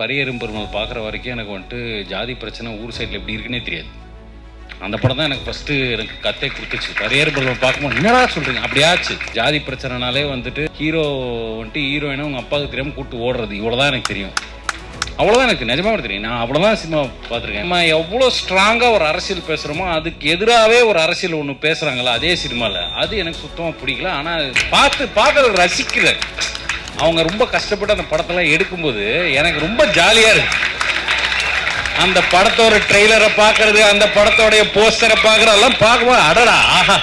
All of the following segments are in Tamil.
பரியரும் பெருமாள் பார்க்குற வரைக்கும் எனக்கு வந்துட்டு ஜாதி பிரச்சனை ஊர் சைடில் எப்படி இருக்குன்னே தெரியாது. அந்த படம் தான் எனக்கு ஃபஸ்ட்டு எனக்கு கத்தை கொடுத்துச்சு. பரியரும் பெருமாள் பார்க்கும்போது என்னடா சொல்கிறீங்க அப்படியாச்சு. ஜாதி பிரச்சனைனாலே வந்துட்டு ஹீரோ வந்துட்டு ஹீரோயினை உங்கள் அப்பாவுக்கு தெரியாமல் கூட்டு ஓடுறது. இவ்வளோதான் எனக்கு தெரியும். அவ்வளோதான் எனக்கு நிஜமாக தெரியும். நான் அவ்வளோதான் சினிமா பார்த்துருக்கேன். நம்ம எவ்வளோ ஸ்ட்ராங்காக ஒரு அரசியல் பேசுகிறோமோ அதுக்கு எதிராகவே ஒரு அரசியல் ஒன்று பேசுகிறாங்களா அதே சினிமாவில் அது எனக்கு சுத்தமாக பிடிக்கல. ஆனால் பார்த்து பார்க்கறது ரசிக்கிறேன் அவங்க ரொம்ப கஷ்டப்பட்டு அந்த படத்தெல்லாம் எடுக்கும்போது எனக்கு ரொம்ப ஜாலியாக இருக்கு. அந்த படத்தோட ட்ரெய்லரை பார்க்கறது அந்த படத்தோடைய போஸ்டரை பார்க்கறதெல்லாம் பார்க்கும்போது அடடா ஆஹா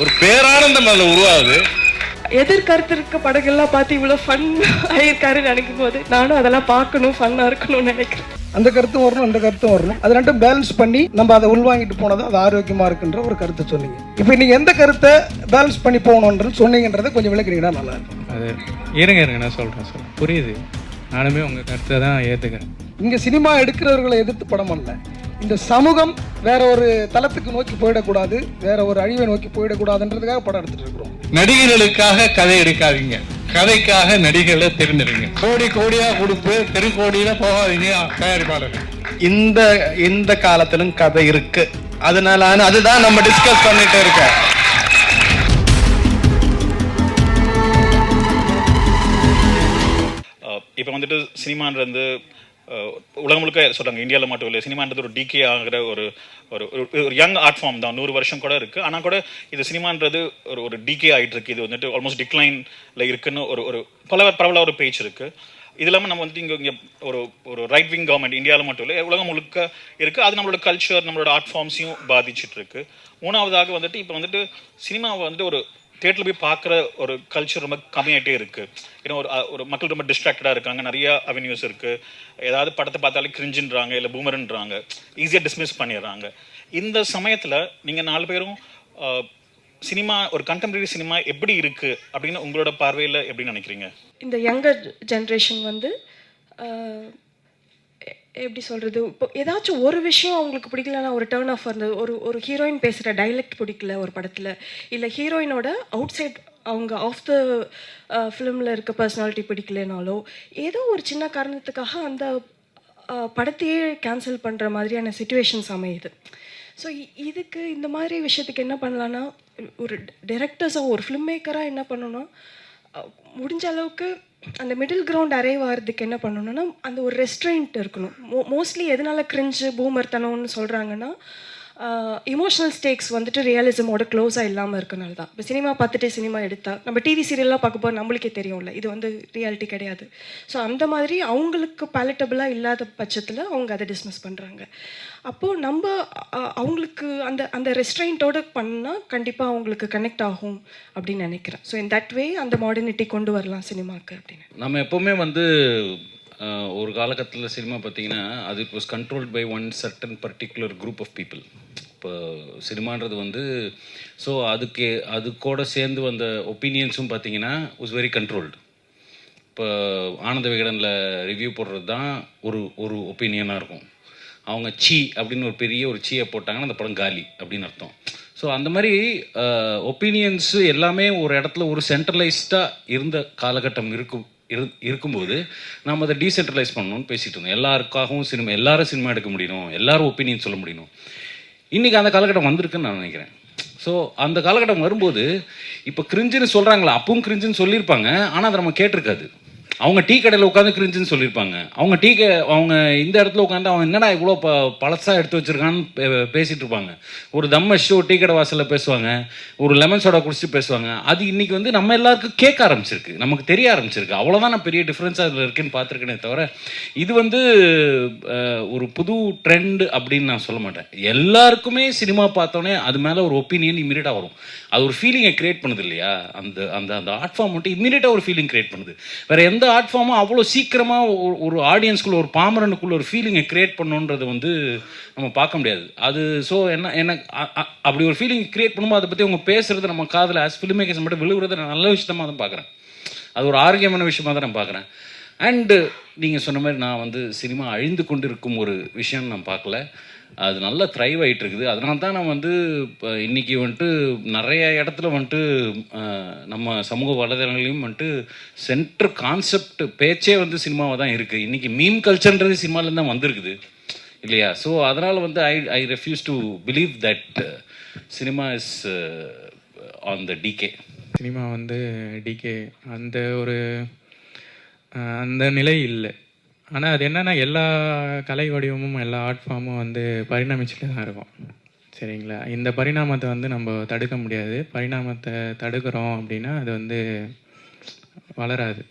ஒரு பேரானந்தம் அதில் உருவாகுது. எதிர்கருத்து இருக்க படங்கள்லாம் பார்த்து இவ்வளோ ஃபன் ஆயிருக்காருன்னு நினைக்கும் போது நானும் அதெல்லாம் பார்க்கணும் ஃபன்னாக இருக்கணும்னு நினைக்கிறேன். அந்த கருத்தும் வரணும் அந்த கருத்தும் வரணும். அது ரெண்டும் பேலன்ஸ் பண்ணி நம்ம அதை உள்வாங்கிட்டு போனது அது ஆரோக்கியமா இருக்குன்ற ஒரு கருத்தை சொன்னீங்க. இப்போ நீங்க எந்த கருத்தை பேலன்ஸ் பண்ணி போகணுன்றது சொன்னீங்கன்றதை கொஞ்சம் விளக்குறீங்கன்னா நல்லா இருக்கும். அது இருங்க இருங்க நான் சொல்கிறேன் சொல்கிறேன் புரியுது. நானுமே உங்கள் கருத்தை தான் ஏற்றுக்கிறேன் இங்க சினிமா எடுக்கிறவர்களை எதிர்த்து படம் அல்ல. இந்த சமூகம் வேற ஒரு தளத்துக்கு நோக்கி போயிடக்கூடாது வேற ஒரு அழிவை நோக்கி போயிடக்கூடாதுன்றதுக்காக படம் எடுத்துட்டு இருக்கிறோம். நடிகர்களுக்காக கதை எடுக்காதீங்க. கதைக்காக நடிகர்களை தேர்ந்தெடுங்க. கோடி கோடியா கொடுப்பு தெரு கோடியில போகாதீங்க தயாரிப்பாளர்கள். இந்த இந்த காலத்திலும் கதை இருக்கு. அதனால அதுதான் நம்ம டிஸ்கஸ் பண்ணிட்டு இருக்கோம். இப்போ வந்துட்டு சினிமான்றது உலகம் முழுக்க சொல்கிறாங்க இந்தியாவில் மட்டும் இல்லை சினிமான்றது ஒரு டிகே ஆகிற ஒரு ஒரு ஒரு- ஒரு யங் ஆர்ட் ஃபார்ம் தான். நூறு வருஷம் கூட இருக்குது ஆனால் கூட இது சினிமான்றது ஒரு ஒரு டிகே ஆகிட்டு இருக்கு. இது வந்துட்டு ஆல்மோஸ்ட் டிக்ளைனில் இருக்குன்னு ஒரு ஒரு பல பரவல ஒரு பேச்சு இருக்குது இது இல்லாமல் நம்ம வந்துட்டு இங்கே இங்கே ஒரு ஒரு ரைட் விங் கவர்மெண்ட் இந்தியாவில் மட்டும் இல்லை உலகம் முழுக்க இருக்குது அது நம்மளோட கல்ச்சர் நம்மளோட ஆர்ட் ஃபார்ம்ஸையும் பாதிச்சுட்டு இருக்கு. மூணாவதாக வந்துட்டு இப்போ வந்துட்டு சினிமாவை வந்துட்டு ஒரு தேட்டரில் போய் பார்க்குற ஒரு கல்ச்சர் ரொம்ப கம்மியாயிட்டே இருக்குது ஏன்னா ஒரு ஒரு மக்கள் ரொம்ப டிஸ்ட்ராக்டடாக இருக்காங்க. நிறைய அவென்யூஸ் இருக்குது ஏதாவது படத்தை பார்த்தாலே கிரிஞ்சுன்றாங்க இல்லை பூமருன்றாங்க ஈஸியாக டிஸ்மிஸ் பண்ணிடுறாங்க. இந்த சமயத்தில் நீங்கள் நாலு பேரும் சினிமா ஒரு கண்டெம்பரரி சினிமா எப்படி இருக்குது அப்படின்னு உங்களோட பார்வையில் எப்படி நினைக்கிறீங்க? இந்த யங்கர் ஜென்ரேஷன் வந்து எப்படி சொல்கிறது இப்போ ஏதாச்சும் ஒரு விஷயம் அவங்களுக்கு பிடிக்கலனா ஒரு டேர்ன் ஆஃப் இருந்தது ஒரு ஒரு ஹீரோயின் பேசுகிற டைலக்ட் பிடிக்கல ஒரு படத்தில். இல்லை ஹீரோயினோட அவுட் சைட் அவங்க ஆஃப் த ஃபிலிமில் இருக்க பர்சனாலிட்டி பிடிக்கலனாலோ ஏதோ ஒரு சின்ன காரணத்துக்காக அந்த படத்தையே கேன்சல் பண்ணுற மாதிரியான சுச்சுவேஷன்ஸ் அமையுது. ஸோ இதுக்கு இந்த மாதிரி விஷயத்துக்கு என்ன பண்ணலான்னா ஒரு டேரக்டர்ஸாக ஒரு ஃபிலிம் மேக்கராக என்ன பண்ணணும்னா முடிஞ்ச அளவுக்கு அந்த மிடில் கிரவுண்ட் அரைவ் ஆகிறதுக்கு என்ன பண்ணணும்னா அந்த ஒரு ரெஸ்ட்ரெயின்ட் இருக்கணும். மோ மோஸ்ட்லி எதனால கிரிஞ்சு பூமர்த்தனம்னு சொல்கிறாங்கன்னா Uh, இமோஷனல் ஸ்டேக்ஸ் வந்துட்டு ரியலிசமோட க்ளோஸாக இல்லாமல் இருக்கனால தான். இப்போ சினிமா பார்த்துட்டே சினிமா எடுத்தால் நம்ம டிவி சீரியல்லாம் பார்க்க நம்மளுக்கே தெரியும்ல இது வந்து ரியாலிட்டி கிடையாது. ஸோ அந்த மாதிரி அவங்களுக்கு பேலட்டபிளாக இல்லாத பட்சத்தில் அவங்க அதை டிஸ்மிஸ் பண்ணுறாங்க அப்போது நம்ம அவங்களுக்கு அந்த அந்த ரெஸ்ட்ரெயின்ட்டோட பண்ணால் கண்டிப்பாக அவங்களுக்கு கனெக்ட் ஆகும் அப்படின்னு நினைக்கிறேன். ஸோ இன் தட் வே அந்த மாடர்னிட்டி கொண்டு வரலாம் சினிமாவுக்கு அப்படின்னு. நம்ம எப்போவுமே வந்து ஒரு காலகட்டத்தில் சினிமா பார்த்தீங்கன்னா அது it was controlled by one certain particular group of people இப்போ சினிமான்றது வந்து ஸோ அதுக்கு அது கூட சேர்ந்து வந்த ஒப்பீனியன்ஸும் பார்த்தீங்கன்னா வாஸ் வெரி கண்ட்ரோல்டு இப்போ ஆனந்த விகடனில் ரிவ்யூ போடுறது தான் ஒரு ஒரு ஒப்பீனியனாக இருக்கும். அவங்க சீ அப்படின்னு ஒரு பெரிய ஒரு சீயை போட்டாங்கன்னா அந்த படம் காலி அப்படின்னு அர்த்தம். ஸோ அந்த மாதிரி ஒப்பீனியன்ஸு எல்லாமே ஒரு இடத்துல ஒரு சென்ட்ரலைஸ்டாக இருந்த காலகட்டம் இருக்கும் இரு இருக்கும்போது நாம் அதை டீசென்ட்ரலைஸ் பண்ணணும்னு பேசிகிட்டு இருந்தோம். எல்லாருக்காகவும் சினிமா எல்லாரும் சினிமா எடுக்க முடியணும். எல்லாரும் ஒப்பீனியன் சொல்ல முடியணும். இன்றைக்கி அந்த காலகட்டம் வந்திருக்குன்னு நான் நினைக்கிறேன். ஸோ அந்த காலகட்டம் வரும்போது இப்போ கிரிஞ்சுன்னு சொல்கிறாங்களா அப்பவும் கிரிஞ்சுன்னு சொல்லியிருப்பாங்க. ஆனால் அதை நம்ம கேட்டிருக்காது. அவங்க டீ கடையில் உட்காந்து கிரிஞ்சுன்னு சொல்லியிருப்பாங்க. அவங்க டீ க அவங்க இந்த இடத்துல உட்காந்து அவன் என்னடா இவ்வளோ ப பழசாக எடுத்து வச்சிருக்கான்னு பே- இருப்பாங்க ஒரு தம்ம ஷோ டீ கடை வாசலில் பேசுவாங்க. ஒரு லெமன் சோடா குடிச்சிட்டு பேசுவாங்க. அது இன்னைக்கு வந்து நம்ம எல்லாருக்கும் கேட்க ஆரம்பிச்சிருக்கு. நமக்கு தெரிய ஆரம்பிச்சிருக்கு. அவ்வளோதான் நான் பெரிய டிஃப்ரென்ஸாக அதில் இருக்குன்னு பார்த்துருக்கேனே தவிர இது வந்து ஒரு புது ட்ரெண்ட் அப்படின்னு நான் சொல்ல மாட்டேன். எல்லாருக்குமே சினிமா பார்த்தோன்னே அது மேலே ஒரு ஒப்பீனியன் இமீடியட்டாக வரும். அது ஒரு ஃபீலிங்கை கிரியேட் பண்ணுது இல்லையா அந்த அந்த அந்த ஆர்ட் ஃபார்ம் மட்டும் இமீடியட்டாக ஒரு ஃபீலிங் கிரியேட் பண்ணுது. வேறு எந்த ஆர்ட் ஃபார்மும் அவ்வளோ சீக்கிரமாக ஒரு ஒரு ஆடியன்ஸ்குள்ளே ஒரு பாமரனுக்குள்ள ஒரு ஃபீலிங்கை கிரியேட் பண்ணுன்றது வந்து நம்ம பார்க்க முடியாது. அது ஸோ என்ன எனக்கு அப்படி ஒரு ஃபீலிங் கிரியேட் பண்ணும்போது அதை பற்றி அவங்க பேசுகிறது நம்ம காதில் ஆஸ் ஃபிலிம் மேக்கர்ஸ் மட்டும் விழுகுறத நான் நல்ல விஷயமா தான் பார்க்குறேன். அது ஒரு ஆரோக்கியமான விஷயமா தான் நான் பார்க்குறேன். அண்டு நீங்கள் சொன்ன மாதிரி நான் வந்து சினிமா அழிந்து கொண்டு இருக்கும் ஒரு விஷயம் நான் பார்க்கல. அது நல்லா த்ரைவ் ஆகிட்டு இருக்குது அதனால தான் நான் வந்து இப்போ இன்றைக்கி வந்துட்டு நிறைய இடத்துல வந்துட்டு நம்ம சமூக வலைதளங்களையும் வந்துட்டு சென்ட்ரு கான்செப்ட் பேச்சே வந்து சினிமாவாக தான் இருக்குது இன்றைக்கி மீம் கல்ச்சர்ன்றது சினிமாலேருந்து தான் வந்திருக்குது. இல்லையா? ஸோ அதனால் வந்து I I refuse to believe that cinema is on the decay cinema வந்து டிகே அந்த ஒரு அந்த நிலை இல்லை. ஆனால் அது என்னென்னா எல்லா கலை வடிவமும் எல்லா ஆர்ட் ஃபார்மும் வந்து பரிணமிச்சுட்டு தான் இருக்கும். சரிங்களா? இந்த பரிணாமத்தை வந்து நம்ம தடுக்க முடியாது. பரிணாமத்தை தடுக்கிறோம் அப்படின்னா அது வந்து வளராது.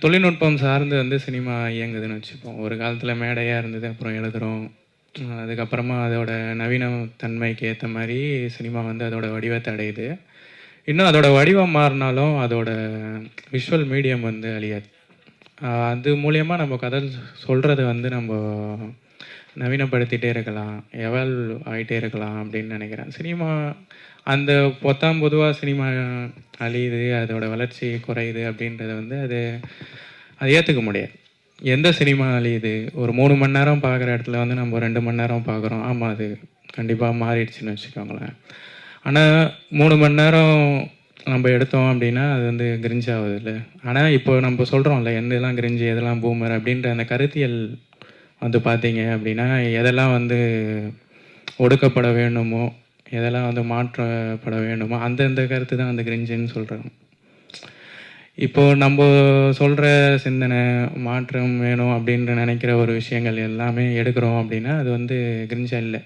தொழில்நுட்பம் சார்ந்து வந்து சினிமா இயங்குதுன்னு வச்சுப்போம். ஒரு காலத்தில் மேடையாக இருந்தது அப்புறம் எழுதுகிறோம் அதுக்கப்புறமா அதோட நவீன தன்மைக்கு ஏற்ற மாதிரி சினிமா வந்து அதோட வடிவத்தை அடையுது. இன்னும் அதோட வடிவம் மாறினாலும் அதோட விஷுவல் மீடியம் வந்து அழியாது. அது மூலயமா நம்ம கதை சொல்கிறத வந்து நம்ம நவீனப்படுத்திகிட்டே இருக்கலாம் எவல் ஆகிட்டே இருக்கலாம் அப்படின்னு நினைக்கிறேன். சினிமா அந்த பொத்தாம் பொதுவாக சினிமா அழியுது அதோட வளர்ச்சி குறையுது அப்படின்றத வந்து அது அது ஏற்றுக்க முடியாது. எந்த சினிமா அழியுது? ஒரு மூணு மணி நேரம் பார்க்குற இடத்துல வந்து நம்ம ரெண்டு மணி நேரம் பார்க்குறோம். ஆமாம் அது கண்டிப்பாக மாறிடுச்சுன்னு வச்சுக்கோங்களேன். ஆனால் மூணு மணி நேரம் நம்ம எடுத்தோம் அப்படின்னா அது வந்து கிரிஞ்ச் ஆகுது இல்லை ஆனால் இப்போ நம்ம சொல்கிறோம்ல எந்தெல்லாம் கிரிஞ்சு எதெல்லாம் பூமர் அப்படின்ற அந்த கருத்தியல் வந்து பார்த்தீங்க அப்படின்னா எதெல்லாம் வந்து ஒடுக்கப்பட வேண்டுமோ எதெல்லாம் வந்து மாற்றப்பட வேண்டுமோ அந்தந்த கருத்து தான் அந்த கிரிஞ்சுன்னு சொல்கிறோம் இப்போது நம்ம சொல்கிற சிந்தனை மாற்றம் வேணும் அப்படின்ற நினைக்கிற ஒரு விஷயங்கள் எல்லாமே எடுக்கிறோம் அப்படின்னா அது வந்து கிரிஞ்சா இல்லை.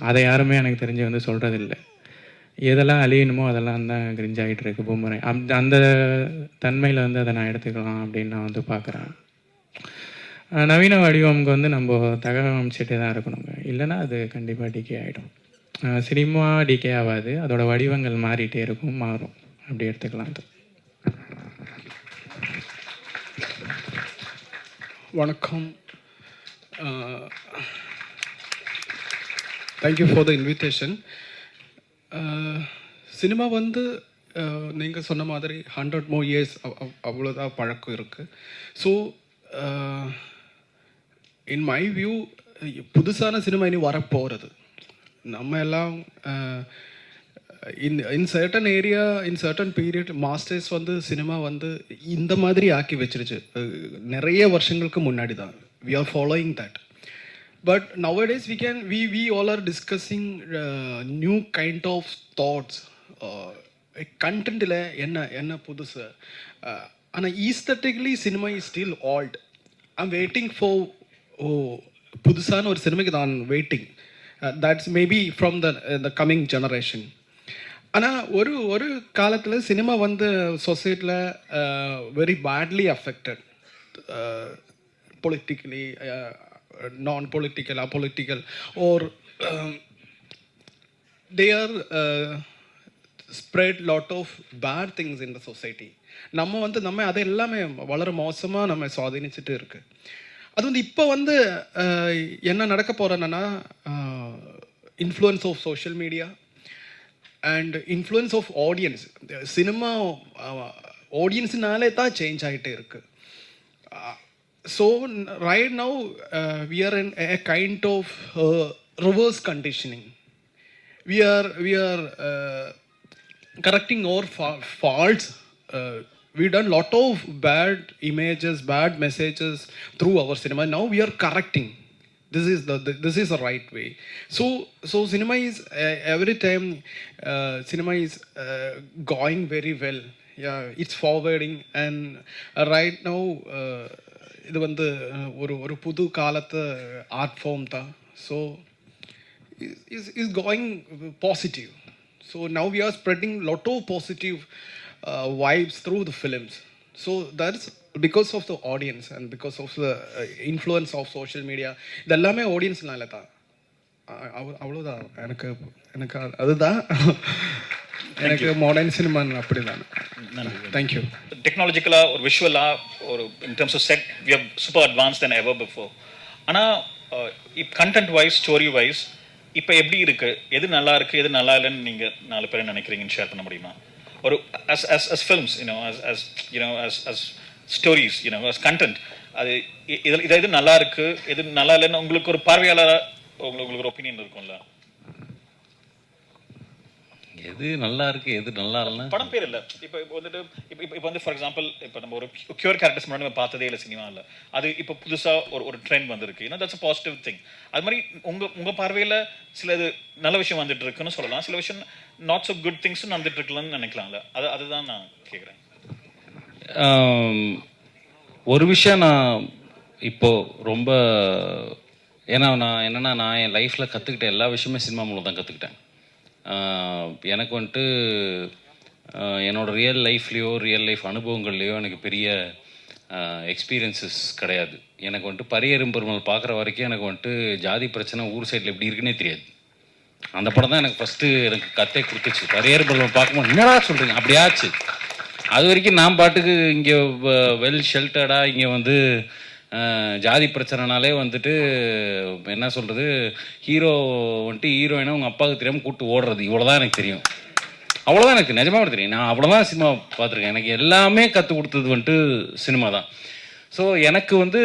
அதை யாருமே எனக்கு தெரிஞ்சு வந்து சொல்கிறதில்லை எதெல்லாம் அழியணுமோ அதெல்லாம் தான் கிரிஞ்ச் ஆகிட்டு இருக்கு பூமரை. அந்த அந்த தன்மையில் வந்து அதை நான் எடுத்துக்கலாம் அப்படின்னு நான் வந்து பார்க்குறேன். நவீன வடிவம்க்கு வந்து நம்ம தகவமைச்சிட்டே தான் இருக்கணுங்க. இல்லைன்னா அது கண்டிப்பாக டிகே ஆகிடும் சினிமா டிகே ஆகாது. அதோட வடிவங்கள் மாறிட்டே இருக்கும் மாறும். அப்படி எடுத்துக்கலாம் அது. வணக்கம். Thank you for the invitation cinema வந்து நீங்கள் சொன்ன மாதிரி ஹண்ட்ரட் மோ இயர்ஸ் அவ்வளோதான் பழக்கம் இருக்குது ஸோ இன் மை வியூ புதுசான சினிமா இனி வரப்போகிறது நம்ம எல்லாம் in in certain area in certain period masters வந்து சினிமா வந்து இந்த மாதிரி ஆக்கி வச்சிருச்சு. நிறைய வருஷங்களுக்கு முன்னாடி தான் we are following that but nowadays we can we we all are discussing new kind of thoughts கண்டென்ட்டில் என்ன என்ன புதுசு? ஆனால் aesthetically cinema is still old I'm waiting for oh புதுசான ஒரு சினிமாக்கு தான் waiting that's maybe from the the coming generation ஆனால் ஒரு ஒரு காலத்தில் சினிமா வந்து சொசைட்டியில் வெரி பேட்லி அஃபெக்டட் பொலிட்டிக்கலி நான் political apolitical or they are uh, lot of lot things in the society நம்ம வந்து நம்ம அதை எல்லாமே வளர மோசமாக நம்ம சுவாதீனிச்சுட்டு இருக்கு. அது வந்து இப்போ வந்து uh, என்ன நடக்க போகிறேன்னா influence of social media and influence of audience cinema uh, ஆடியன்ஸ்னாலே தான் சேஞ்ச் ஆகிட்டே இருக்குது so right now uh, we are in a kind of uh, reverse conditioning. We are we are uh, correcting our fa- faults. Uh, we done lot of bad images bad messages through our cinema. Now we are correcting. This is the, this is the right way. So so cinema is uh, every time uh, cinema is uh, going very well yeah it's forwarding. And uh, right now uh, இது வந்து ஒரு ஒரு புது காலத்து ஆர்ட் ஃபார்ம் தான் so is is going positive so now we are spreading lot of positive vibes through the films so that's because of the audience and because of the influence of social media இதெல்லாமே ஆடியன்ஸ்னால தான் அவ்வளோதான் எனக்கு எனக்கு அதுதான் எனக்கு மாடர்ன் சினிமா அப்படி தான் தேங்க்யூ டெக்னாலஜிக்கலாக ஒரு விஷுவலாக ஒரு in terms of set we have super advance then ever before ஆனால் if content wise story wise இப்போ எப்படி இருக்கு? எது நல்லா இருக்கு? எது நல்லா இல்லைன்னு நீங்கள் நாலு பேர் நினைக்கிறீங்கன்னு ஷேர் பண்ண முடியுமா? ஒரு as as as films you know as as you know as as stories you know content அது இதில் இது இது நல்லா இருக்கு? இது நல்லா இல்லைன்னு உங்களுக்கு ஒரு பார்வையாளராக உங்களுக்கு உங்களுக்கு ஒரு ஒப்பீனியன் இருக்கும்ல? எது நல்லா இருக்கு எது நல்லா இல்லைன்னா படம் பேர் இல்ல. இப்போ இப்போ வந்துட்டு இப்போ இப்போ வந்து ஃபார் எக்ஸாம்பிள் இப்போ நம்ம ஒரு கியூர் கேரக்டர்ஸ் முன்னாடி நம்ம பார்த்ததே இல்லை சினிமாவில் அது இப்போ புதுசா ஒரு ஒரு ட்ரெண்ட் வந்திருக்கு. ஏன்னா தட்ஸ் பாசிட்டிவ் திங் அது மாதிரி உங்க உங்க பார்வையில சில இது நல்ல விஷயம் வந்துட்டு இருக்குன்னு சொல்லலாம். சில விஷயம் நாட் so குட் திங்ஸும் நடந்துட்டு இருக்கலாம்னு நினைக்கலாம்ல அது அதுதான் நான் கேட்குறேன் ஒரு விஷயம் நான் இப்போ ரொம்ப ஏன்னா நான் என்னன்னா நான் என் லைஃப்பில் கற்றுக்கிட்ட எல்லா விஷயமே சினிமா மூலம் தான் கற்றுக்கிட்டேன் எனக்கு வந்துட்டு என்னோடய என்னோட ரியல் லைஃப்லேயோ ரியல் லைஃப் அனுபவங்கள்லேயோ எனக்கு பெரிய எக்ஸ்பீரியன்சஸ் கிடையாது. எனக்கு வந்துட்டு பரியரும் பெருமாள் பார்க்குற வரைக்கும் எனக்கு வந்துட்டு ஜாதி பிரச்சனை ஊர் சைடில் எப்படி இருக்குன்னே தெரியாது. அந்த படம் தான் எனக்கு ஃபஸ்ட்டு எனக்கு கத்தை கொடுத்துச்சு. பரியர் பல்வம் பார்க்கும்போது என்னடா சொல்கிறீங்க அப்படியாச்சு அது வரைக்கும் நான் பாட்டுக்கு இங்கே வெல் ஷெல்டர்டாக இங்கே வந்து ஜாதி பிரச்சனைனாலே வந்துட்டு என்ன சொல்கிறது ஹீரோ வந்துட்டு ஹீரோயினை உங்கள் அப்பாவுக்கு தெரியாமல் கூப்பிட்டு ஓடுறது. இவ்வளோதான் எனக்கு தெரியும். அவ்வளோதான் எனக்கு நிஜமாக தெரியும். நான் அவ்வளோதான் சினிமா பார்த்துருக்கேன். எனக்கு எல்லாமே கற்றுக் கொடுத்தது வந்துட்டு சினிமா தான். ஸோ எனக்கு வந்து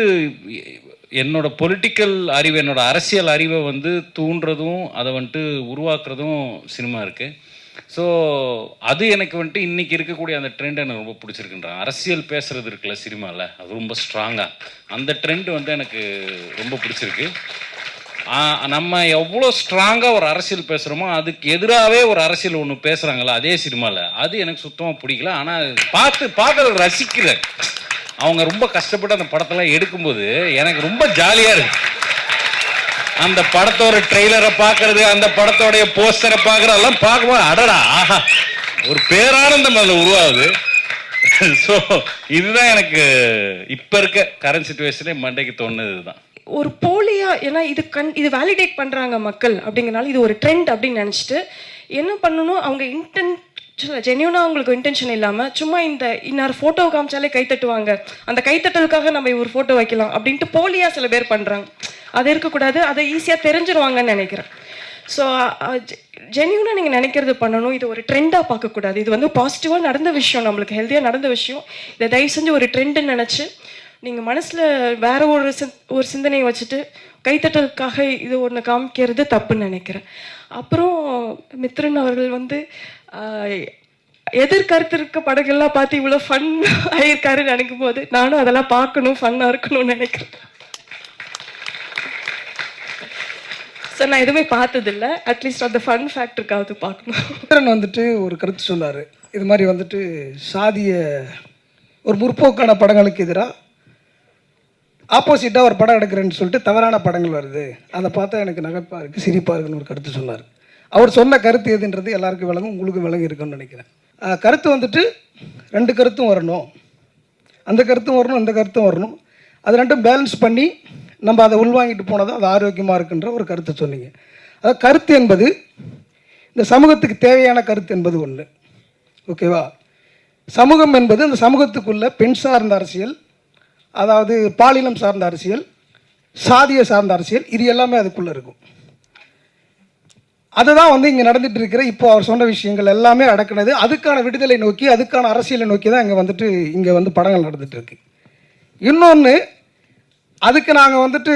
என்னோட பொலிட்டிக்கல் அறிவு என்னோட அரசியல் அறிவை வந்து தூண்டுறதும் அதை வந்துட்டு உருவாக்குறதும் சினிமா இருக்குது ஸோ அது எனக்கு வந்துட்டு இன்றைக்கி இருக்கக்கூடிய அந்த ட்ரெண்ட் எனக்கு ரொம்ப பிடிச்சிருக்குன்றான் அரசியல் பேசுகிறது இருக்குல்ல சினிமாவில் அது ரொம்ப ஸ்ட்ராங்காக அந்த ட்ரெண்ட் வந்து எனக்கு ரொம்ப பிடிச்சிருக்கு. நம்ம எவ்வளோ ஸ்ட்ராங்காக ஒரு அரசியல் பேசுகிறோமோ அதுக்கு எதிராகவே ஒரு அரசியல் ஒன்று பேசுகிறாங்களா அதே சினிமாவில் அது எனக்கு சுத்தமாக பிடிக்கல. ஆனால் பார்த்து பார்க்கறது ரசிக்கிறேன். அவங்க ரொம்ப கஷ்டப்பட்டு அந்த படத்தெல்லாம் எடுக்கும்போது எனக்கு ரொம்ப ஜாலியாக இருக்குது அந்த படத்தோட ட்ரெய்லரை பார்க்கறது அந்த படத்தோடைய போஸ்டரை பார்க்கறதெல்லாம் பார்க்கும்போது அடடா ஆஹா ஒரு பேரானந்தம் அதில் உருவாகுது. ஸோ இதுதான் எனக்கு இப்போ இருக்க கரண்ட் சுச்சுவேஷனே மண்டைக்கு தோணுது இதுதான் ஒரு போலியா ஏன்னா இது கண் இது வேலிடேட் பண்ணுறாங்க மக்கள் அப்படிங்கிறனால இது ஒரு ட்ரெண்ட் அப்படின்னு நினச்சிட்டு என்ன பண்ணணும்? அவங்க இன்டென்ட் ஜென்யூனாக அவங்களுக்கு இன்டென்ஷன் இல்லாமல் சும்மா இந்த இன்னார் ஃபோட்டோ காமிச்சாலே கை தட்டுவாங்க. அந்த கைத்தட்டலுக்காக நம்ம ஒரு ஃபோட்டோ வைக்கலாம் அப்படின்ட்டு போலியாக சில பேர் பண்ணுறாங்க அது இருக்கக்கூடாது அதை ஈஸியாக தெரிஞ்சிருவாங்கன்னு நினைக்கிறேன். ஸோ ஜென்யூனாக நீங்கள் நினைக்கிறது பண்ணணும். இது ஒரு ட்ரெண்டாக பார்க்கக்கூடாது. இது வந்து பாசிட்டிவாக நடந்த விஷயம் நம்மளுக்கு ஹெல்த்தியாக நடந்த விஷயம். இதை தயவு செஞ்சு ஒரு ட்ரெண்டுன்னு நினச்சி நீங்கள் மனசில் வேற ஒரு சிந் ஒரு சிந்தனையை வச்சுட்டு கைத்தட்டலுக்காக இது ஒன்று காமிக்கிறது தப்புன்னு நினைக்கிறேன். அப்புறம் மித்ரன் அவர்கள் வந்து எதிர்கருத்து இருக்க படங்கள்லாம் பார்த்து இவ்வளோ ஃபன் ஆகியிருக்காருன்னு நினைக்கும் போது நானும் அதெல்லாம் பார்க்கணும் ஃபன்னாக இருக்கணும்னு நினைக்கிறேன். ஸோ நான் எதுவுமே பார்த்ததில்ல. அட்லீஸ்ட் அந்த ஃபன் ஃபேக்டருக்காவது பார்க்கணும். மித்ரன் வந்துட்டு ஒரு கருத்து சொன்னார். இது மாதிரி வந்துட்டு சாதிய ஒரு முற்போக்கான படங்களுக்கு எதிராக ஆப்போசிட்டாக ஒரு படம் எடுக்கிறேன்னு சொல்லிட்டு தவறான படங்கள் வருது. அதை பார்த்தா எனக்கு நகைப்பாக இருக்குது சிரிப்பாக இருக்குன்னு ஒரு கருத்து சொன்னார். அவர் சொன்ன கருத்து எதுன்றது எல்லாருக்கும் விளங்கும் உங்களுக்கு விளங்கி இருக்குன்னு நினைக்கிறேன். கருத்து வந்துட்டு ரெண்டு கருத்தும் வரணும். அந்த கருத்தும் வரணும் இந்த கருத்தும் வரணும். அது ரெண்டும் பேலன்ஸ் பண்ணி நம்ம அதை உள்வாங்கிட்டு போனதும் அது ஆரோக்கியமாக இருக்குன்ற ஒரு கருத்தை சொன்னீங்க. அதாவது கருத்து என்பது இந்த சமூகத்துக்கு தேவையான கருத்து என்பது ஒன்று ஓகேவா? சமூகம் என்பது அந்த சமூகத்துக்குள்ள பெண் சார்ந்த அரசியல் அதாவது பாலினம் சார்ந்த அரசியல் சாதிய சார்ந்த அரசியல் இது எல்லாமே அதுக்குள்ளே இருக்கும். அதுதான் வந்து இங்கே நடந்துட்டு இருக்கிற இப்போ அவர் சொன்ன விஷயங்கள் எல்லாமே அடக்குனது அதுக்கான விடுதலை நோக்கி அதுக்கான அரசியலை நோக்கி தான் இங்கே வந்துட்டு இங்கே வந்து படங்கள் நடந்துட்டு இருக்கு. இன்னொன்று அதுக்கு நாங்கள் வந்துட்டு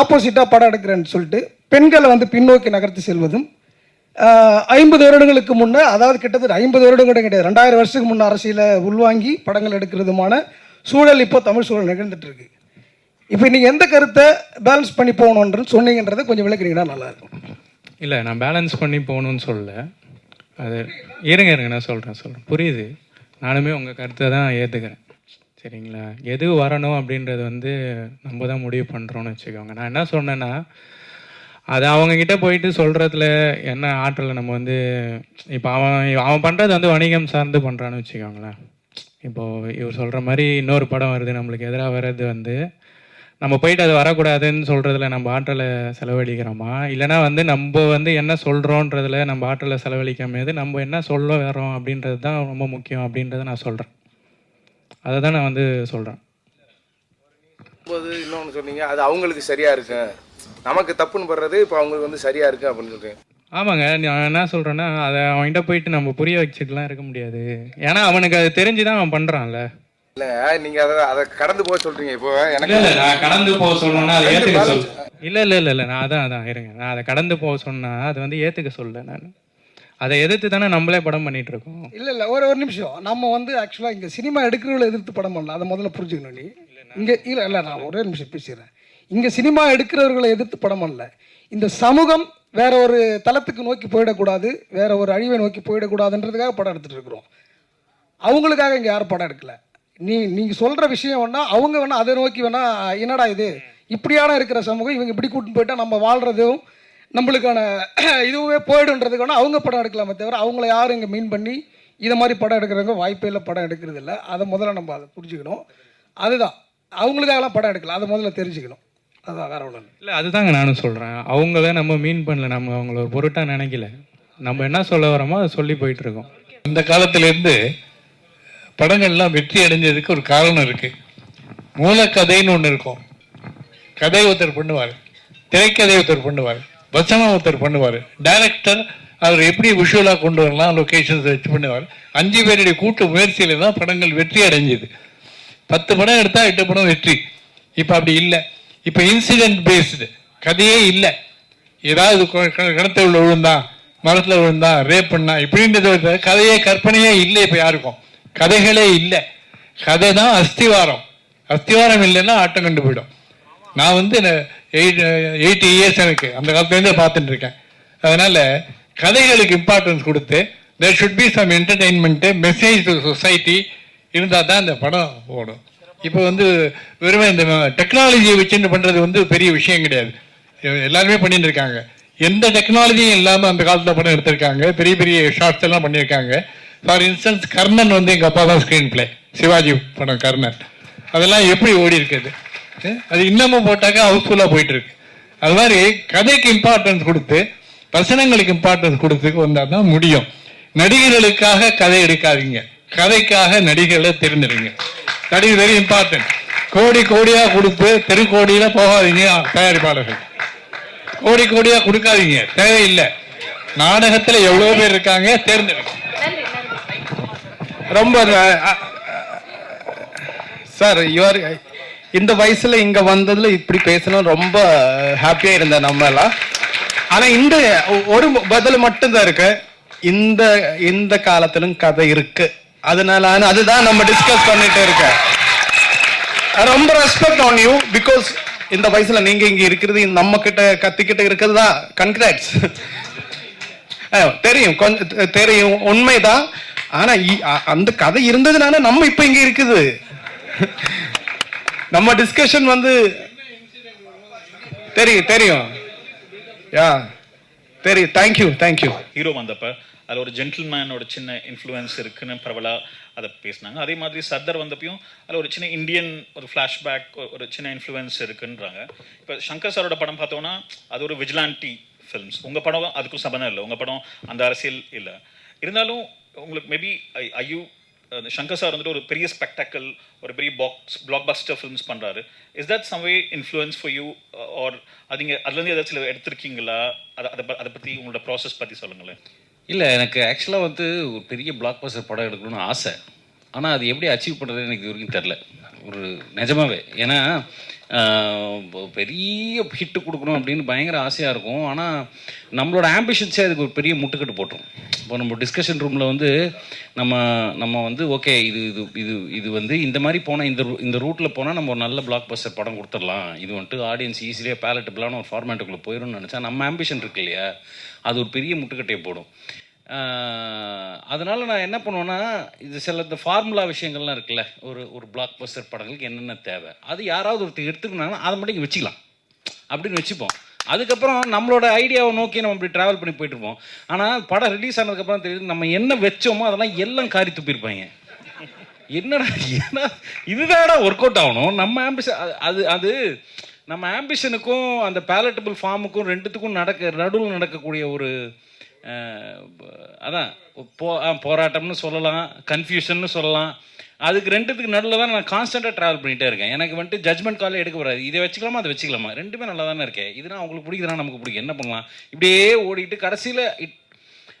ஆப்போசிட்டாக படம் எடுக்கிறேன்னு சொல்லிட்டு பெண்களை வந்து பின்னோக்கி நகர்த்தி செல்வதும் ஐம்பது வருடங்களுக்கு முன்னே அதாவது கிட்டத்தட்ட ஐம்பது வருடங்கள் கிடையாது ரெண்டாயிரம் வருஷத்துக்கு முன்னே அரசியலை உள்வாங்கி படங்கள் எடுக்கிறதுமான சூழல் இப்போ தமிழ் சூழல் நிகழ்ந்துட்டு இருக்கு இப்போ நீங்கள் எந்த கருத்தை பேலன்ஸ் பண்ணி போகணுன்றது சொன்னீங்கன்றதை கொஞ்சம் விளக்குறீங்கன்னா நல்லாயிருக்கும் இல்லை நான் பேலன்ஸ் பண்ணி போகணும்னு சொல்லல. அது இருங்க இருங்க நான் சொல்கிறேன் சொல்கிறேன் புரியுது. நானுமே உங்கள் கருத்தை தான் ஏற்றுக்கிறேன் சரிங்களா? எது வரணும் அப்படின்றது வந்து நம்ம தான் முடிவு பண்ணுறோன்னு வச்சுக்கோங்க. நான் என்ன சொன்னேன்னா அது அவங்கக்கிட்ட போயிட்டு சொல்கிறதுல என்ன ஆற்றலை நம்ம வந்து இப்போ அவன் அவன் பண்ணுறது வந்து வணிகம் சார்ந்து பண்ணுறான்னு வச்சுக்கோங்களேன். இப்போது இவர் சொல்கிற மாதிரி இன்னொரு படம் வருது நம்மளுக்கு எதிராக வர்றது வந்து நம்ம போயிட்டு அது வரக்கூடாதுன்னு சொல்கிறதுல நம்ம ஆற்றலை செலவழிக்கிறோமா? இல்லைனா வந்து நம்ம வந்து என்ன சொல்கிறோன்றதுல நம்ம ஆற்றலை செலவழிக்காமது நம்ம என்ன சொல்ல வரோம் அப்படின்றது தான் ரொம்ப முக்கியம் அப்படின்றத நான் சொல்கிறேன் அதை தான் நான் வந்து சொல்கிறேன் போது இன்னொன்று சொன்னீங்க அது அவங்களுக்கு சரியாக இருக்கு. நமக்கு தப்புன்னு படுறது இப்போ அவங்களுக்கு வந்து சரியாக இருக்கு அப்படின்னு சொல்கிறேன் ஆமாங்க நான் என்ன சொல்கிறேன்னா அதை அவன்கிட்ட போயிட்டு நம்ம புரிய வச்சுட்டுலாம் இருக்க முடியாது. ஏன்னா அவனுக்கு அது தெரிஞ்சு தான் அவன் பண்ணுறான்ல இல்லைங்க நீங்க அதை அதை கடந்து போக சொல்றீங்க இப்போ இல்ல எனக்கு இல்ல நான் கடந்து போக சொல்லணும்னா அதை இல்ல இல்ல இல்ல இல்ல நான் அதான் அதான் இருங்க. நான் அதை கடந்து போக சொன்னா அது வந்து ஏத்துக்க சொல்ல நான். அதை எதிர்த்து தானே நம்மளே படம் பண்ணிட்டு இருக்கோம். இல்லை இல்லை ஒரு ஒரு நிமிஷம். நம்ம வந்து ஆக்சுவலாக இங்கே சினிமா எடுக்கிறவங்களை எதிர்த்து படம் பண்ணல. அதை முதல்ல புரிஞ்சுக்கணும் நீ. இங்கே இல்லை இல்லை நான் ஒரே நிமிஷம் பேசிடுறேன். இங்கே சினிமா எடுக்கிறவர்களை எதிர்த்து படம் பண்ணல. இந்த சமூகம் வேற ஒரு தளத்துக்கு நோக்கி போயிடக்கூடாது வேற ஒரு அழிவை நோக்கி போயிடக்கூடாதுன்றதுக்காக படம் எடுத்துகிட்டு இருக்கிறோம். அவங்களுக்காக இங்கே யாரும் படம் எடுக்கல. நீ நீங்கள் சொல்கிற விஷயம் வேணால் அவங்க வேணால் அதை நோக்கி வேணால் என்னடா இது? இப்படியான இருக்கிற சமூகம் இவங்க இப்படி கூட்டின்னு போயிட்டால் நம்ம வாழ்கிறதும் நம்மளுக்கான இதுவே போயிடுன்றதுக்கு அவங்க படம் எடுக்கலாமே தவிர அவங்கள யாரும் இங்கே மீன் பண்ணி இதை மாதிரி படம் எடுக்கிறவங்க வாய்ப்பே இல்லை படம் எடுக்கிறது இல்லை. அதை முதல்ல நம்ம அதை புரிஞ்சுக்கணும். அதுதான். அவங்களுக்காகலாம் படம் எடுக்கல. அதை முதல்ல தெரிஞ்சுக்கணும். அதுதான் ஒன்றும் இல்லை அதுதாங்க நானும் சொல்றேன். அவங்கள நம்ம மீன் பண்ணல. நம்ம அவங்கள ஒரு பொருட்டா நினைக்கல. நம்ம என்ன சொல்ல வரோமோ அதை சொல்லி போயிட்டு இருக்கோம் இந்த காலத்திலேருந்து படங்கள்லாம் வெற்றி அடைஞ்சதுக்கு ஒரு காரணம் இருக்கு. மூலக்கதைன்னு ஒன்று இருக்கும். கதை ஒருத்தர் பண்ணுவார். திரைக்கதை ஒருத்தர் பண்ணுவார். வசனம் ஒருத்தர் பண்ணுவார். டைரக்டர் அவர் எப்படி விஷுவலாக கொண்டு வரலாம் லொக்கேஷன்ஸ் வச்சு பண்ணுவார். அஞ்சு பேருடைய கூட்டு முயற்சியில தான் படங்கள் வெற்றி அடைஞ்சது. பத்து படம் எடுத்தா எட்டு படம் வெற்றி. இப்போ அப்படி இல்லை. இப்போ இன்சிடென்ட் பேஸ்டு கதையே இல்லை. ஏதாவது கொ- கிணத்துல உள்ள விழுந்தா மரத்தில் விழுந்தா ரேப் பண்ணா இப்படின்றத கதையே கற்பனையே இல்லை இப்போ யாருக்கும். கதைகளே இல்லை. கதை தான் அஸ்திவாரம். அஸ்திவாரம் இல்லைன்னா ஆட்டம் கண்டு போயிடும். நான் வந்து எயிட் எயிட்டி இயர்ஸ் எனக்கு. அந்த காலத்துலேருந்தே பார்த்துட்டு இருக்கேன். அதனால கதைகளுக்கு இம்பார்ட்டன்ஸ் கொடுத்து there should be some entertainment message to society இருந்தால் தான் இந்த படம் ஓடும். இப்போ வந்து வெறும் இந்த டெக்னாலஜியை வச்சுன்னு பண்ணுறது வந்து பெரிய விஷயம் கிடையாது. எல்லாருமே பண்ணிட்டு இருக்காங்க எந்த டெக்னாலஜியும் இல்லாமல் அந்த காலத்தில் படம் எடுத்திருக்காங்க. பெரிய பெரிய ஷார்ட்ஸ் எல்லாம் பண்ணியிருக்காங்க. ஃபார் இன்ஸ்டன்ஸ் கர்ணன் வந்து எங்கள் அப்பா தான் ஸ்க்ரீன் பிளே சிவாஜி படம் கர்ணன். அதெல்லாம் எப்படி ஓடி இருக்குது? அது இன்னமும் போட்டாக்கா ஹவுஸ்ஃபுல்லாக போயிட்டு இருக்கு அது மாதிரி கதைக்கு இம்பார்ட்டன்ஸ் கொடுத்து வசனங்களுக்கு இம்பார்ட்டன்ஸ் கொடுத்து வந்தால் தான் முடியும். நடிகர்களுக்காக கதை எடுக்காதீங்க. கதைக்காக நடிகர்களை தெரிஞ்சிருங்க தட் இஸ் வெரி இம்பார்ட்டன்ட் கோடி கோடியா கொடுத்து தெருக்கோடியில போகாதீங்க தயாரிப்பாளர்கள். கோடி கோடியா கொடுக்காதீங்க தேவையில்லை. நாடகத்துல எவ்வளவு பேர் இருக்காங்க தேர்ந்தெடுங்க. ரொம்ப சார் யுவர் இந்த வயசுல இங்க வந்ததுல இப்படி பேசணும் ரொம்ப ஹாப்பியா இருந்தேன் நம்ம எல்லாம் ஆனா இந்த ஒரு பதில் மட்டும்தான் இருக்கு. இந்த இந்த காலத்திலும் கதை இருக்கு. அதனால அதுதான் நம்ம டிஸ்கஸ் பண்ணிட்டு இருக்க ரொம்ப ரெஸ்பெக்ட் ஆன் யூ பிகாஸ் இந்த வயசுல நீங்க இங்க இருக்கிறது நம்ம கிட்ட கத்திக்கிட்ட இருக்கிறது தான் கன்கிராட்ஸ் தெரியும் கொஞ்சம் தெரியும் உண்மைதான். ஆனா அந்த கதை இருந்ததுனால நம்ம இப்ப இங்க இருக்குது. நம்ம டிஸ்கஷன் வந்து தெரியும் தெரியும். யா தெரியும். தேங்க்யூ தேங்க்யூ ஹீரோ வந்தப்ப அதில் ஒரு ஜென்டில்மேனோட சின்ன இன்ஃப்ளூயன்ஸ் இருக்குன்னு பரவலா அதை பேசினாங்க. அதே மாதிரி சர்தார் வந்தப்பையும் அதில் ஒரு சின்ன இந்தியன் ஒரு ஃப்ளாஷ்பேக் ஒரு சின்ன இன்ஃப்ளூயன்ஸ் இருக்குன்றாங்க. இப்போ சங்கர் சாரோட படம் பார்த்தோம்னா அது ஒரு விஜிலான்டி ஃபில்ம்ஸ் உங்கள் படம் அதுக்கும் சம்பந்தம் இல்லை. உங்கள் படம் அந்த அரசியல் இல்லை. இருந்தாலும் உங்களுக்கு மேபி ஐயூ சங்கர் சார் வந்துட்டு ஒரு பெரிய ஸ்பெக்டாக்கல் ஒரு பெரிய பாக்ஸ் பிளாக் பஸ்டர் ஃபில்ம்ஸ் பண்ணுறாரு is that some way influence for you or அதிங்க அதுலேருந்து ஏதாச்சும் எடுத்திருக்கீங்களா? அதை அதை அதை பற்றி உங்களோட ப்ராசஸ் பற்றி சொல்லுங்களேன். இல்லை எனக்கு ஆக்சுவலாக வந்து ஒரு பெரிய பிளாக் பஸ்டர் படம் எடுக்கணும்னு ஆசை. ஆனால் அது எப்படி அச்சீவ் பண்ணுறதுன்னு எனக்கு இது வரைக்கும் தெரில ஒரு நிஜமாவே. ஏன்னா பெரிய ஹிட்டு கொடுக்கணும் அப்படின்னு பயங்கர ஆசையாக இருக்கும். ஆனால் நம்மளோட ஆம்பிஷன்ஸே அதுக்கு ஒரு பெரிய முட்டுக்கட்டு போட்டுரும். இப்போ நம்ம டிஸ்கஷன் ரூமில் வந்து நம்ம நம்ம வந்து ஓகே இது இது இது இது வந்து இந்த மாதிரி போனால் இந்த ரூ- இந்த ரூட்டில் போனால் நம்ம ஒரு நல்ல பிளாக் பஸ்டர் படம் கொடுத்துடலாம். இது வந்துட்டு ஆடியன்ஸ் ஈஸியாக பேலட்டபிளான ஒரு ஃபார்மேட்டுக்குள்ளே போயிடும்னு நினச்சா நம்ம ஆம்பிஷன் இருக்கு இல்லையா? அது ஒரு பெரிய முட்டுக்கட்டையை போடும். அதனால் நான் என்ன பண்ணுவேன்னா இது சில இந்த ஃபார்முலா விஷயங்கள்லாம் இருக்குல்ல ஒரு ஒரு பிளாக் பஸ்டர் படங்களுக்கு என்னென்ன தேவை. அது யாராவது ஒருத்தர் எடுத்துக்கினாங்கன்னா அதை மட்டும் இங்கே வச்சுக்கலாம். அப்படின்னு வச்சுப்போம். அதுக்கப்புறம் நம்மளோட ஐடியாவை நோக்கி நம்ம இப்படி ட்ராவல் பண்ணி போயிட்டுருப்போம். ஆனால் படம் ரிலீஸ் ஆனதுக்கப்புறம் தெரியுது நம்ம என்ன வச்சோமோ அதெல்லாம் எல்லாம் காரி துப்பியிருப்பாங்க. என்னடா ஏன்னா இதுதான்டா ஒர்க் அவுட் ஆகணும். நம்ம ஆம்பிஷன் அது அது நம்ம ஆம்பிஷனுக்கும் அந்த பேலட்டபிள் ஃபார்முக்கும் ரெண்டுத்துக்கும் நடக்க நடுவில் நடக்கக்கூடிய ஒரு அதான் போ போராட்டம்னு சொல்லலாம் கன்ஃபியூஷன்னு சொல்லலாம். அதுக்கு ரெண்டுத்துக்கு நடுவில் தான் நான் கான்ஸ்டண்ட்டாக ட்ராவல் பண்ணிகிட்டே இருக்கேன். எனக்கு வந்துட்டு ஜட்மெண்ட் காலே எடுக்க வராது. இதை வச்சுக்கலாமா அதை வச்சுக்கலாமா? ரெண்டுமே நல்லா தானே இருக்கேன் இதுனா அவங்களுக்கு பிடிக்குதுனா நமக்கு பிடிக்கும். என்ன பண்ணலாம்? இப்படியே ஓடிட்டு கடைசியில் இட்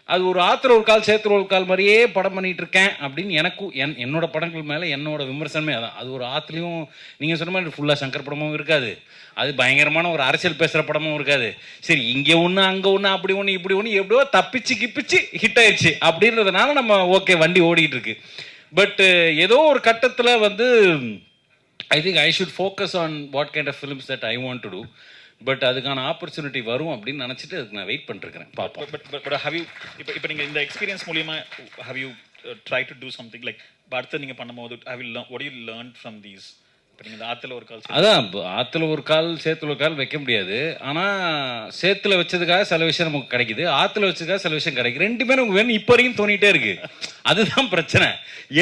அது ஒரு ஆத்திர ஒரு கால் சேத்துல ஒரு கால் மாதிரியே படம் பண்ணிட்டு இருக்கேன் அப்படின்னு எனக்கும் என் என்னோட படங்கள் மேலே என்னோட விமர்சனமே அதான். அது ஒரு ஆற்றுலையும் நீங்கள் சொன்ன மாதிரி ஃபுல்லாக சங்கர் படமும் இருக்காது. அது பயங்கரமான ஒரு அரசியல் பேசுகிற படமும் இருக்காது. சரி இங்கே ஒன்று அங்கே ஒன்று அப்படி ஒன்று இப்படி ஒன்று எப்படியோ தப்பிச்சு கிப்பிச்சு ஹிட் ஆயிடுச்சு அப்படின்றதுனால நம்ம ஓகே வண்டி ஓடிட்டு இருக்கு. பட் ஏதோ ஒரு கட்டத்தில் வந்து I think I should focus on what kind of films that I want to do but அதுக்கான ஆப்பர்ச்சுனிட்டி வரும் அப்படின்னு நினச்சிட்டு அதுக்கு நான் வெயிட் பண்ணிருக்கிறேன். பார்ப்போம். But but but how you இப்போ இப்போ நீங்கள் இந்த எக்ஸ்பீரியன்ஸ் மூலியமாக how you try to do something like அடுத்து நீங்கள் பண்ணும்போது how you what you learn from these ஆற்றுல ஒரு கால் அதான் ஆத்துல ஒரு கால் சேத்துல ஒரு கால் வைக்க முடியாது. ஆனா சேத்துல வச்சதுக்காக சில விஷயம் நமக்கு கிடைக்குது ஆத்துல வச்சதுக்காக சில விஷயம் கிடைக்குது. ரெண்டுமே நமக்கு வேணும் இப்போ வரைக்கும் தோணிட்டே இருக்கு. அதுதான் பிரச்சனை.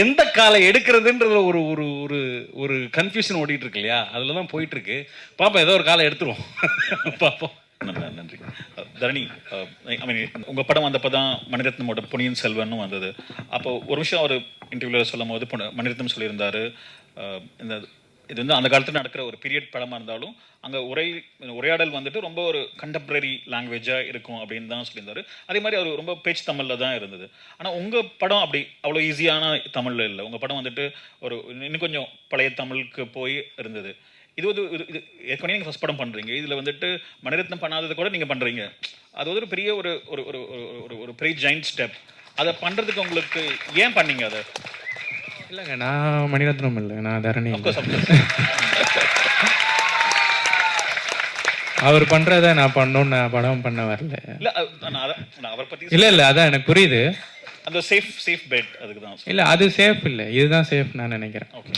எந்த காலை எடுக்கிறதுன்றதுல ஒரு ஒரு ஒரு ஒரு கன்ஃபியூஷன் ஓடிட்டு இருக்கு இல்லையா? அதுல தான் போயிட்டு இருக்கு. பாப்போம் ஏதோ ஒரு காலை எடுத்துருவோம். பார்ப்போம் நன்றி தரணி ஐ மீன் உங்கள் படம் வந்தப்போ தான் மணிரத்னமோட பொன்னியின் செல்வனும் வந்தது. அப்போ ஒரு விஷயம் அவர் இன்டர்வியூவில் சொல்லும் போது மணிரத்னம் சொல்லியிருந்தாரு. இந்த இது வந்து அந்த காலத்தில் நடக்கிற ஒரு பீரியட் படமாக இருந்தாலும் அங்கே உரை உரையாடல் வந்துட்டு ரொம்ப ஒரு கண்டெம்பரரி லாங்குவேஜாக இருக்கும் அப்படின்னு தான் சொல்லியிருந்தாரு. அதே மாதிரி அவர் ரொம்ப பேச்சு தமிழில் தான் இருந்தது. ஆனால் உங்கள் படம் அப்படி அவ்வளோ ஈஸியான தமிழில் இல்லை. உங்கள் படம் வந்துட்டு ஒரு இன்னும் கொஞ்சம் பழைய தமிழுக்கு போய் இருந்தது. இது வந்து இது இது ஏற்கனவே நீங்கள் ஃபஸ்ட் படம் பண்ணுறீங்க இதில் வந்துட்டு மணிரத்னம் பண்ணாதது கூட நீங்கள் பண்ணுறீங்க அது வந்து ஒரு பெரிய ஒரு ஒரு ஒரு ஒரு- ஒரு பெரிய ஜெயிண்ட் ஸ்டெப் அதை பண்ணுறதுக்கு உங்களுக்கு ஏன் பண்ணீங்க அதை? இல்லைங்க நான் மணிரத்னம் இல்லை நான் தரணி. அவர் பண்ணுறத நான் பண்ணணும்னு நான் படம் பண்ண வரல. இல்ல நான் நான் அவரை பற்றி இல்லை இல்லை அதான் எனக்கு புரியுது. அந்த சேஃப் சேஃப் பெட் அதுக்கு தான் இல்லை அது சேஃப் இல்லை. இதுதான் சேஃப் நான் நினைக்கிறேன். ஓகே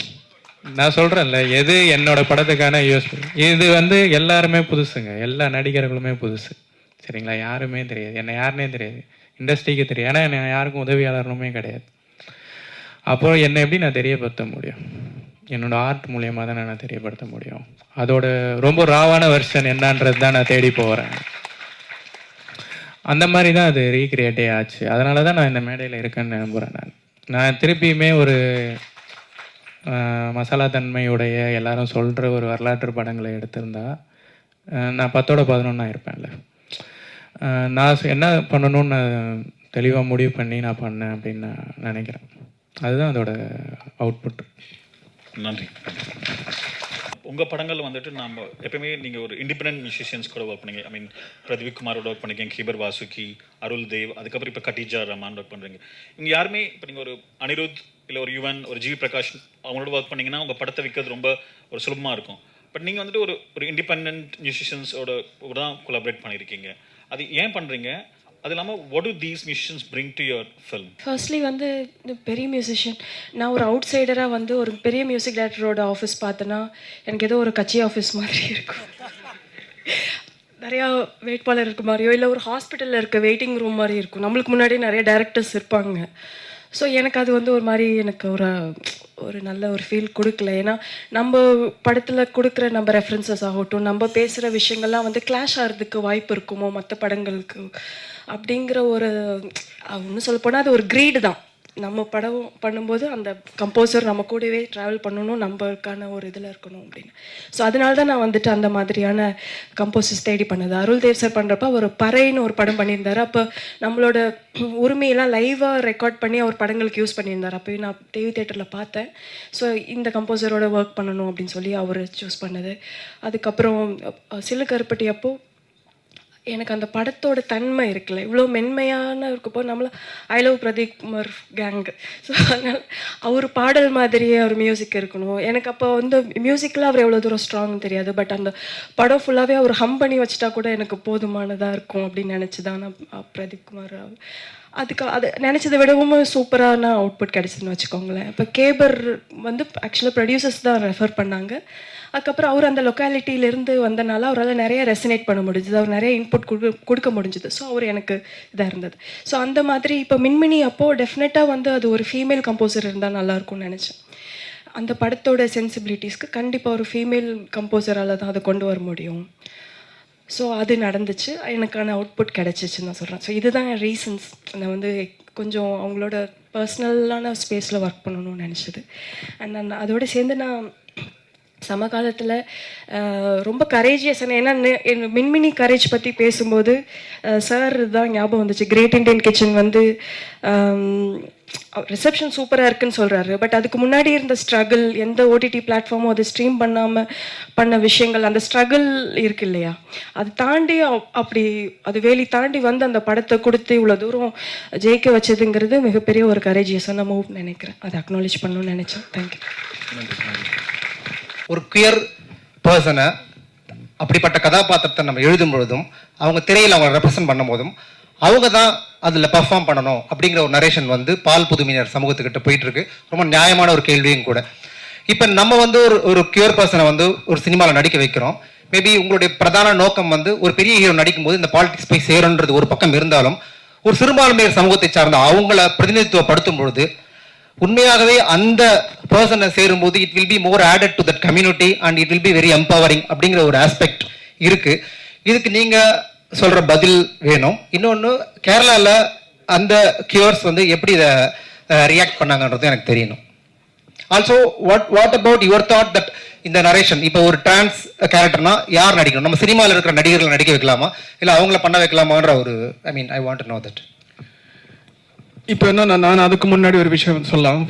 நான் சொல்கிறேன்ல எது என்னோட படத்துக்கான யூஸ் இது வந்து எல்லாருமே புதுசுங்க. எல்லா நடிகர்களுமே புதுசு. சரிங்களா? யாருமே தெரியாது. என்ன யாருனே தெரியாது. இண்டஸ்ட்ரிக்கு தெரியாது. ஏன்னா என்ன யாருக்கும் உதவியாளருமே கிடையாது. அப்புறம் என்னை எப்படி நான் தெரியப்படுத்த முடியும்? என்னோட ஆர்ட் மூலியமாக தான் நான் தெரியப்படுத்த முடியும். அதோட ரொம்ப ராவான வெர்ஷன் என்னன்றது தான் நான் தேடி போகிறேன் அந்த மாதிரி தான் அது ரீக்ரியேட்டே ஆச்சு. அதனால தான் நான் இந்த மேடையில் இருக்கேன்னு நம்புகிறேன் நான். நான் திருப்பியுமே ஒரு மசாலா தன்மையுடைய எல்லாரும் சொல்கிற ஒரு வரலாற்று படங்களை எடுத்திருந்தா நான் பத்தோட பதினொன்றா இருப்பேன்ல. நான் என்ன பண்ணணும்னு நான் தெளிவாக முடிவு பண்ணி நான் பண்ணேன் அப்படின்னு நான் நினைக்கிறேன். அதுதான் அதோட அவுட்புட் நன்றி. உங்கள் படங்கள் வந்துட்டு நாம் எப்பயுமே நீங்கள் ஒரு இண்டிபெண்ட் மியூசிஷியன்ஸ் கூட ஒர்க் பண்ணீங்க. ஐ மீன் பிரதீப் குமாரோட ஒர்க் பண்ணிருக்கீங்க கீபர் வாசுகி அருள் தேவ் அதுக்கப்புறம் இப்போ கட்டிஜா ரமான் ஒர்க் பண்ணுறீங்க இங்கே யாருமே இப்போ நீங்கள் ஒரு அனிருத் இல்லை ஒரு யுவன் ஒரு ஜி பிரகாஷ் அவங்களோட ஒர்க் பண்ணிங்கன்னா உங்கள் படத்தை விற்கிறது ரொம்ப ஒரு சுலபமாக இருக்கும். பட் நீங்கள் வந்துட்டு ஒரு ஒரு இண்டிபெண்ட் மியூசிஷியன்ஸோட தான் கொலாபரேட் பண்ணியிருக்கீங்க அது ஏன் பண்ணுறீங்க அது இல்லாமல் what do these musicians bring to your film firstly வந்து இந்த பெரிய மியூசிஷியன் நான் ஒரு அவுட் சைடராக வந்து ஒரு பெரிய மியூசிக் டைரக்டரோட ஆஃபீஸ் பார்த்தேன்னா எனக்கு ஏதோ ஒரு கட்சி ஆஃபீஸ் மாதிரி இருக்கும். நிறையா வேட்பாளர் இருக்க மாதிரியோ இல்லை ஒரு ஹாஸ்பிட்டலில் இருக்க வெயிட்டிங் ரூம் மாதிரி இருக்கும். நம்மளுக்கு முன்னாடி நிறைய டேரக்டர்ஸ் இருப்பாங்க. ஸோ எனக்கு அது வந்து ஒரு மாதிரி எனக்கு ஒரு ஒரு நல்ல ஒரு ஃபீல் கொடுக்கல. ஏன்னா நம்ம படத்தில் கொடுக்குற நம்ம ரெஃபரன்சஸ் ஆகட்டும் நம்ம பேசுகிற விஷயங்கள்லாம் வந்து கிளாஷ் ஆகிறதுக்கு வாய்ப்பு இருக்குமோ மற்ற படங்களுக்கு? அப்படிங்கிற ஒரு ஒன்று சொல்லப்போனால் அது ஒரு க்ரீடு தான். நம்ம படம் பண்ணும்போது அந்த கம்போசர் நம்ம கூடவே ட்ராவல் பண்ணணும் நம்மளுக்கான ஒரு இதில் இருக்கணும் அப்படின்னு. ஸோ அதனால தான் நான் வந்துட்டு அந்த மாதிரியான கம்போசர்ஸ் தேடி பண்ணது. அருள் தேவ் சார் பண்ணுறப்ப அவர் பறைன்னு ஒரு படம் பண்ணியிருந்தார். அப்போ நம்மளோட உரிமையெல்லாம் லைவாக ரெக்கார்ட் பண்ணி அவர் படங்களுக்கு யூஸ் பண்ணியிருந்தார். அப்போயும் நான் டிவி தேட்டரில் பார்த்தேன். ஸோ இந்த கம்போசரோட ஒர்க் பண்ணணும் அப்படின்னு சொல்லி அவர் சூஸ் பண்ணது. அதுக்கப்புறம் சில்லு சிலு கருப்பட்டி அப்போது எனக்கு அந்த படத்தோட தன்மை இருக்குல்ல. இவ்வளோ மென்மையான இருக்கப்போ நம்மள I love Pradeep Kumar gang so அதனால் அவர் பாடல் மாதிரியே ஒரு மியூசிக் இருக்கணும். எனக்கு அப்போ வந்து மியூசிக்கில் அவர் எவ்வளோ தூரம் ஸ்ட்ராங் தெரியாது. பட் அந்த படம் ஃபுல்லாகவே அவர் ஹம் பண்ணி வச்சுட்டா கூட எனக்கு போதுமானதாக இருக்கும் அப்படின்னு நினச்சி தான் நான் பிரதீப் குமார் அதுக்கு அது நினச்சதை விடவும் சூப்பரான அவுட்புட் கிடச்சிதுன்னு வச்சுக்கோங்களேன். இப்போ கேபர் வந்து ஆக்சுவலாக ப்ரொடியூசர்ஸ் தான் ரெஃபர் பண்ணாங்க. அதுக்கப்புறம் அவர் அந்த லொக்காலிட்டியிலேருந்து வந்தனால அவரால் நிறைய ரெசனேட் பண்ண முடிஞ்சுது. அவர் நிறைய இன்புட் சப்போர்ட் கொடுக்க முடிஞ்சுது. ஸோ அவர் எனக்கு இதாக இருந்தது. ஸோ அந்த மாதிரி இப்போ மின்மினி அப்போது டெஃபினட்டாக வந்து அது ஒரு ஃபீமேல் கம்போசர் இருந்தால் நல்லாயிருக்கும்னு நினச்சேன். அந்த படத்தோட சென்சிபிலிட்டிஸ்க்கு கண்டிப்பாக ஒரு ஃபீமேல் கம்போசரால் தான் அதை கொண்டு வர முடியும். ஸோ அது நடந்துச்சு. எனக்கான அவுட்புட் கிடச்சிச்சுன்னு நான் சொல்கிறேன் ஸோ இதுதான் ரீசன்ஸ் நான் வந்து கொஞ்சம் அவங்களோட பர்சனலான ஸ்பேஸில் ஒர்க் பண்ணணும்னு நினச்சது. அண்ட் நான் அதோட சேர்ந்து நான் சமகாலத்தில் ரொம்ப கரேஜியஸ் ஏன்னா நெ- மின்மினி கரேஜ் பற்றி பேசும்போது சார் தான் ஞாபகம் வந்துச்சு. கிரேட் இண்டியன் கிச்சன் வந்து ரிசப்ஷன் சூப்பராக இருக்குன்னு சொல்கிறாரு பட் அதுக்கு முன்னாடி இருந்த ஸ்ட்ரகிள் எந்த ஓடிடி பிளாட்ஃபார்மும் அதை ஸ்ட்ரீம் பண்ணாமல் பண்ண விஷயங்கள் அந்த ஸ்ட்ரகிள் இருக்கு இல்லையா? அது தாண்டி அப்- அப்படி அது வேலி தாண்டி வந்து அந்த படத்தை கொடுத்து இவ்வளோ தூரம் ஜெயிக்க வச்சதுங்கிறது மிகப்பெரிய ஒரு கரேஜியஸான மூவ் நினைக்கிறேன். அதை அக்னாலேஜ் பண்ணணும்னு நினச்சேன். தேங்க்யூ ஒரு குயர் பர்சனை அப்படிப்பட்ட கதாபாத்திரத்தை நம்ம எழுதும் பொழுதும் அவங்க திரையில் அவங்க ரெப்ரசன்ட் பண்ணும்போதும் அவங்க தான் அதில் பர்ஃபார்ம் பண்ணணும் அப்படிங்கிற ஒரு நரேஷன் வந்து பால் புதுமையினர் சமூகத்துக்கிட்ட போயிட்டு இருக்கு ரொம்ப நியாயமான ஒரு கேள்வியும் கூட. இப்போ நம்ம வந்து ஒரு ஒரு கியூர் பர்சனை வந்து ஒரு சினிமாவில் நடிக்க வைக்கிறோம். மேபி உங்களுடைய பிரதான நோக்கம் வந்து ஒரு பெரிய ஹீரோ நடிக்கும்போது இந்த பாலிடிக்ஸ் போய் சேரன்றது ஒரு பக்கம் இருந்தாலும் ஒரு சிறுபான்மையர் சமூகத்தை சார்ந்த அவங்கள பிரதிநிதித்துவப்படுத்தும் பொழுது உண்மையாகவே அந்த பர்சனை சேரும்போது it will be more added to that community and it will be very empowering அப்படிங்கிற ஒரு ஆஸ்பெக்ட் இருக்கு. இதுக்கு நீங்க சொல்ற பதில் வேணும். இன்னொன்று கேரளாவில் அந்த கியூர்ஸ் வந்து எப்படி இதை ரியாக்ட் பண்ணாங்கன்றது எனக்கு தெரியணும். Also what what about your thought that இந்த நரேஷன் இப்போ ஒரு டிரான்ஸ் கேரக்டர்னா யார் நடிக்கணும்? நம்ம சினிமாவில் இருக்கிற நடிகர்களை நடிக்க வைக்கலாமா? இல்லை அவங்கள பண்ண வைக்கலாமான்ற ஒரு I mean I want know that இப்போ என்ன நான் அதுக்கு முன்னாடி ஒரு விஷயம் சொல்லலாம்.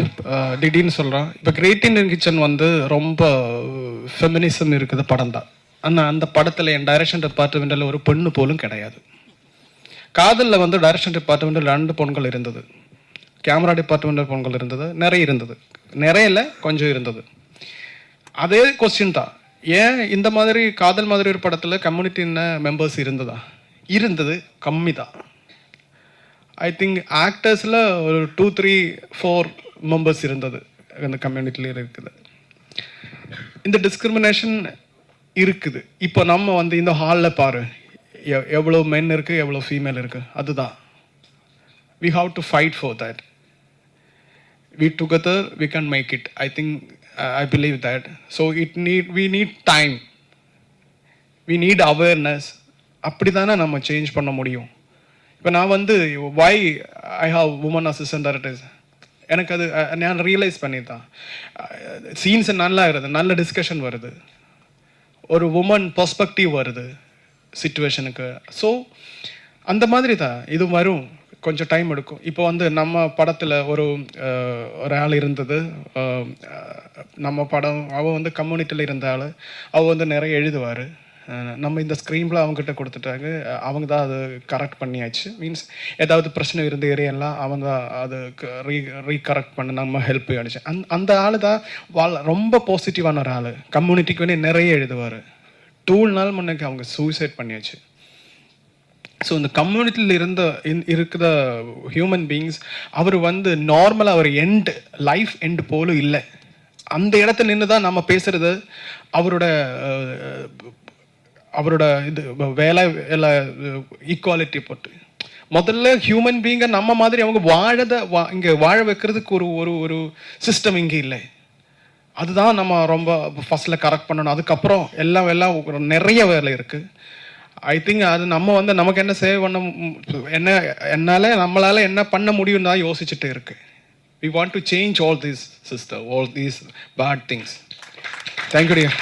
திடீர்னு சொல்கிறேன் இப்போ கிரேட் இண்டியன் கிச்சன் வந்து ரொம்ப ஃபெமினிசம் இருக்குது படம் தான் ஆனால் அந்த படத்தில் என் டைரக்ஷன் டிபார்ட்மெண்ட்டில் ஒரு பெண்ணு போலும் கிடையாது. காதலில் வந்து டைரக்ஷன் டிபார்ட்மெண்ட்டில் ரெண்டு பொண்கள் இருந்தது. கேமரா டிபார்ட்மெண்ட்டில் பொண்கள் இருந்தது. நிறைய இருந்தது. நிறையல கொஞ்சம் இருந்தது. அதே கொஸ்டின் தான். ஏன் இந்த மாதிரி காதல் மாதிரி ஒரு படத்தில் கம்யூனிட்டி மெம்பர்ஸ் இருந்ததா? இருந்தது கம்மி தான் ஐ திங்க் ஆக்டர்ஸில் ஒரு டூ த்ரீ ஃபோர் மெம்பர்ஸ் இருந்தது அந்த கம்யூனிட்டியில் இருக்குது. இந்த டிஸ்கிரிமினேஷன் இருக்குது. இப்போ நம்ம வந்து இந்த ஹாலில் பாரு. எவ்வளோ மென் இருக்குது எவ்வளோ ஃபீமேல் இருக்குது அதுதான். We have to fight for that we together we can make it. I think uh, i believe that. So it need we need time. We need awareness. அப்படி தானே நம்ம சேஞ்ச் பண்ண முடியும்? இப்போ நான் வந்து why I have women assistant directors எனக்கு அது நான் ரியலைஸ் பண்ணித்தான் சீன்ஸ் நல்லா இருது நல்ல டிஸ்கஷன் வருது. ஒரு உமன் பர்ஸ்பெக்டிவ் வருது சுச்சுவேஷனுக்கு ஸோ அந்த மாதிரி தான் இது வரும். கொஞ்சம் டைம் எடுக்கும். இப்போ வந்து நம்ம படத்தில் ஒரு ஒரு ஆள் இருந்தது நம்ம படம் அவள் வந்து கம்யூனிட்டியில் இருந்த ஆள். அவள் வந்து நிறைய எழுதுவார். நம்ம இந்த ஸ்க்ரீனில் அவங்ககிட்ட கொடுத்துட்டாங்க அவங்க தான் அது கரெக்ட் பண்ணியாச்சு. மீன்ஸ் ஏதாவது பிரச்சனை இருந்த ஏரியெல்லாம் அவங்க அது ரீ ரீகரெக்ட் பண்ண நம்ம ஹெல்ப் ஆயிடுச்சு அந் அந்த ஆள் தான் வாழ் ரொம்ப பாசிட்டிவான ஒரு ஆள். கம்யூனிட்டிக்கு வேண்டி நிறைய எழுதுவார். டூல் நாள் முன்னைக்கு அவங்க சூசைட் பண்ணியாச்சு. ஸோ இந்த கம்யூனிட்டியில் இருந்த இருக்கிற ஹியூமன் பீயிங்ஸ் அவர் வந்து நார்மலாக அவர் எண்டு லைஃப் எண்டு போலும் இல்லை. அந்த இடத்துல நின்று தான் நம்ம பேசுறது. அவரோட அவரோட இது வேலை எல்லாம் ஈக்குவாலிட்டி போட்டு. முதல்ல ஹியூமன் பீங்கை நம்ம மாதிரி அவங்க வாழத வா இங்கே வாழ வைக்கிறதுக்கு ஒரு ஒரு ஒரு சிஸ்டம் இங்கே இல்லை. அதுதான் நம்ம ரொம்ப ஃபஸ்ட்டில் கரெக்ட் பண்ணணும். அதுக்கப்புறம் எல்லாம் எல்லாம் நிறைய வேலை இருக்குது ஐ திங்க் அது நம்ம வந்து நமக்கு என்ன சேவ் பண்ண என்ன என்னால் நம்மளால் என்ன பண்ண முடியும்னு தான் யோசிச்சுட்டு இருக்கு. We want to change all these sister all these bad things thank you dear